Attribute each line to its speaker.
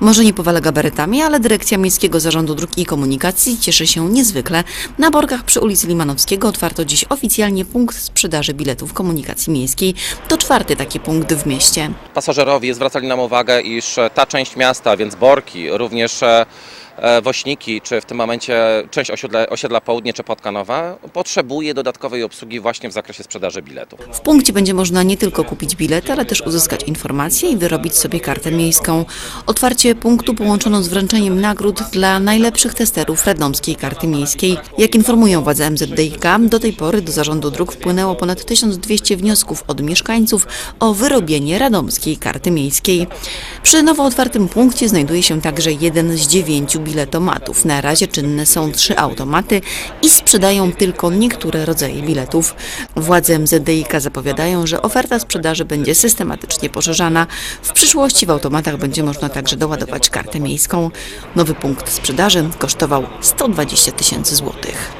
Speaker 1: Może nie powala gabarytami, ale dyrekcja Miejskiego Zarządu Dróg i Komunikacji cieszy się niezwykle. Na Borkach przy ulicy Limanowskiego otwarto dziś oficjalnie punkt sprzedaży biletów komunikacji miejskiej. To czwarty taki punkt w mieście.
Speaker 2: Pasażerowie zwracali nam uwagę, iż ta część miasta, więc Borki, również e, Wośniki, czy w tym momencie część osiedla, osiedla Południe czy Podkanowa potrzebuje dodatkowej obsługi właśnie w zakresie sprzedaży biletów.
Speaker 1: W punkcie będzie można nie tylko kupić bilet, ale też uzyskać informacje i wyrobić sobie kartę miejską. Otwarcie punktu połączono z wręczeniem nagród dla najlepszych testerów radomskiej karty miejskiej. Jak informują władze MZDiK, do tej pory do zarządu dróg wpłynęło ponad 1200 wniosków od mieszkańców o wyrobienie radomskiej karty miejskiej. Przy nowo otwartym punkcie znajduje się także jeden z dziewięciu biletomatów. Na razie czynne są trzy automaty i sprzedają tylko niektóre rodzaje biletów. Władze MZDiK zapowiadają, że oferta sprzedaży będzie systematycznie poszerzana. W przyszłości w automatach będzie można także doładować kartę miejską. Nowy punkt sprzedaży kosztował 120 tysięcy złotych.